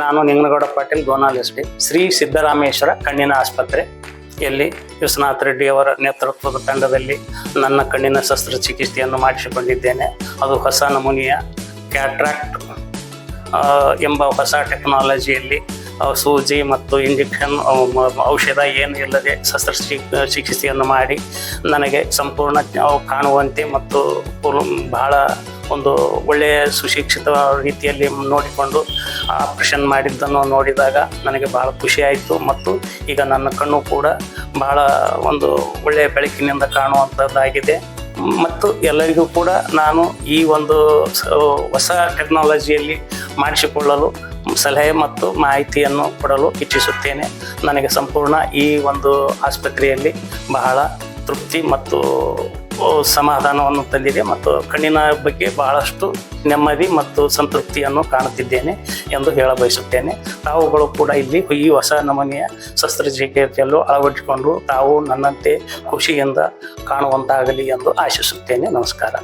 ನಾನು ನಿಂಗನಗೌಡ ಪಾಟೀಲ್ ಗೋನಾಲ್ ಎಸ್ ಶ್ರೀ ಸಿದ್ದರಾಮೇಶ್ವರ ಕಣ್ಣಿನ ಆಸ್ಪತ್ರೆ. ಎಲ್ಲಿ ವಿಶ್ವನಾಥ್ ರೆಡ್ಡಿ ಅವರ ನೇತೃತ್ವದ ತಂಡದಲ್ಲಿ ನನ್ನ ಕಣ್ಣಿನ ಶಸ್ತ್ರಚಿಕಿತ್ಸೆಯನ್ನು ಮಾಡಿಸಿಕೊಂಡಿದ್ದೇನೆ. ಅದು ಹೊಸ ನಮೂನೆಯ ಕ್ಯಾಟ್ರಾಕ್ಟ್ ಎಂಬ ಹೊಸ ಟೆಕ್ನಾಲಜಿಯಲ್ಲಿ ಸೂಜಿ ಮತ್ತು ಇಂಜೆಕ್ಷನ್ ಔಷಧ ಏನು ಇಲ್ಲದೆ ಶಸ್ತ್ರಚಿ ಚಿಕಿತ್ಸೆಯನ್ನು ಮಾಡಿ ನನಗೆ ಸಂಪೂರ್ಣ ಕಾಣುವಂತೆ ಮತ್ತು ಬಹಳ ಒಂದು ಒಳ್ಳೆಯ ಸುಶಿಕ್ಷಿತ ರೀತಿಯಲ್ಲಿ ನೋಡಿಕೊಂಡು ಆಪ್ರೇಷನ್ ಮಾಡಿದ್ದನ್ನು ನೋಡಿದಾಗ ನನಗೆ ಬಹಳ ಖುಷಿಯಾಯಿತು ಮತ್ತು ಈಗ ನನ್ನ ಕಣ್ಣು ಕೂಡ ಬಹಳ ಒಂದು ಒಳ್ಳೆಯ ಬೆಳಕಿನಿಂದ ಕಾಣುವಂಥದ್ದಾಗಿದೆ. ಮತ್ತು ಎಲ್ಲರಿಗೂ ಕೂಡ ನಾನು ಈ ಒಂದು ಹೊಸ ಟೆಕ್ನಾಲಜಿಯಲ್ಲಿ ಮಾಡಿಸಿಕೊಳ್ಳಲು ಸಲಹೆ ಮತ್ತು ಮಾಹಿತಿಯನ್ನು ಕೊಡಲು ಇಚ್ಛಿಸುತ್ತೇನೆ. ನನಗೆ ಸಂಪೂರ್ಣ ಈ ಒಂದು ಆಸ್ಪತ್ರೆಯಲ್ಲಿ ಬಹಳ ತೃಪ್ತಿ ಮತ್ತು ಸಮಾಧಾನವನ್ನು ತಂದಿದೆ ಮತ್ತು ಕಣ್ಣಿನ ಬಗ್ಗೆ ಬಹಳಷ್ಟು ನೆಮ್ಮದಿ ಮತ್ತು ಸಂತೃಪ್ತಿಯನ್ನು ಕಾಣುತ್ತಿದ್ದೇನೆ ಎಂದು ಹೇಳ ಬಯಸುತ್ತೇನೆ ತಾವುಗಳು ಕೂಡ ಇಲ್ಲಿ ಈ ಹೊಸ ನಮನೆಯ ಶಸ್ತ್ರಚಿಕಿತ್ಸೆಯಲ್ಲೂ ಅಳವಡಿಸಿಕೊಂಡು ತಾವು ನನ್ನಂತೆ ಖುಷಿಯಿಂದ ಕಾಣುವಂತಾಗಲಿ ಎಂದು ಆಶಿಸುತ್ತೇನೆ. ನಮಸ್ಕಾರ.